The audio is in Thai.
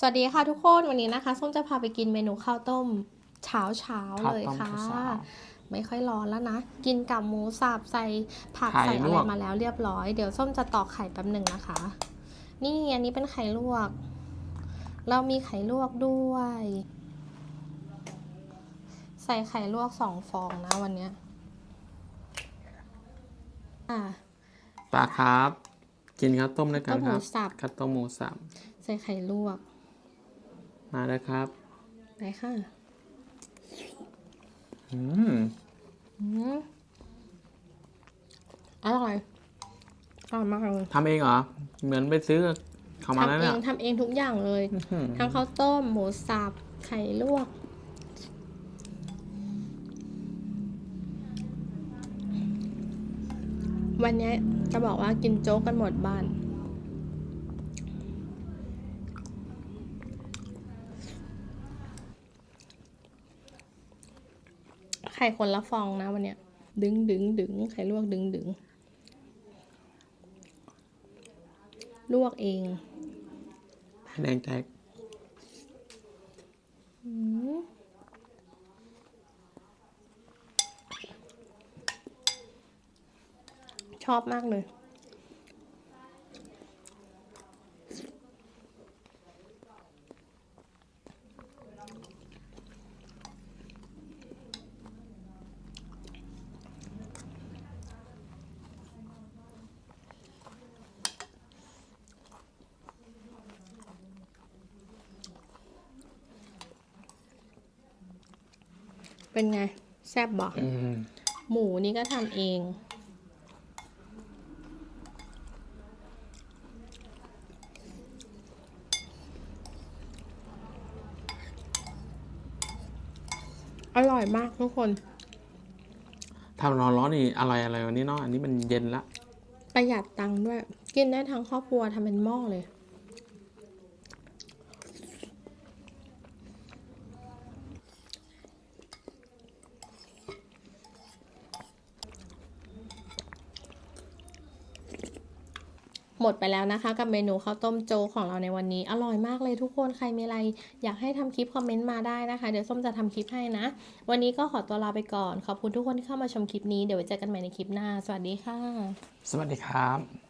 สวัสดีค่ะทุกคนวันนี้นะคะส้มจะพาไปกินเมนูข้าวต้มเช้าเช้าๆข้าวเลยต้มค่ะ ข้าวเช้าไม่ค่อยร้อนแล้วนะ กินกับหมูสับใส่ผักไข่ใส่อะลไรวก มาแล้วเรียบร้อยเดี๋ยวส้มจะตอกไข่แป๊บหนึ่งนะคะ นี่อันนี้เป็นไข่ลวก เรามีไข่ลวกด้วย ใส่ไข่ลวกสองฟองนะวันเนี้ยอะ ปลาครับ กินข้าวต้มด้วยกัต้นมหคมูรับสับ ข้าวต้มหมูสับ ใส่ไข่ลวก มาแล้วครับไปค่ะอืมอืมอร่อยอร่อยมากเลยทำเองเหรอ เหมือนไปซื้อเขามาแล้วทำเอเนี่ย งทำเองทุกอย่างเลย อื้อหือ ทั้งข้าวต้ม หมูสับ ไข่ลวก วันนี้จะบอกว่ากินโจ๊กกันหมดบ้าน ไข่คนละฟองนะวันเนี้ย ดึงดึงดึงไข่ลวกดึงดึงลวกเองแดงแตกชอบมากเลย เป็นไง แซ่บบอกอืมหมูนี่ก็ทำเอง อร่อยมากทุกคนทำร้อนร้อนๆนี่อร่อยอะไรวันนี้เนาะอันนี้มันเย็นละ ประหยัดตังค์ด้วย กินได้ทั้งครอบครัวทำเป็นหม้อเลย หมดไปแล้วนะคะกับเมนูข้าวต้มโจกของเราในวันนี้ อร่อยมากเลยทุกคนใครมีอะไร อยากให้ทำคลิปคอมเมนต์มาได้นะคะ เดี๋ยวส้มจะทำคลิปให้นะ วันนี้ก็ขอตัวลาไปก่อน ขอบคุณทุกคนที่เข้ามาชมคลิปนี้เดี๋ยวไว้เจอกันใหม่ในคลิปหน้า สวัสดีค่ะ สวัสดีครับ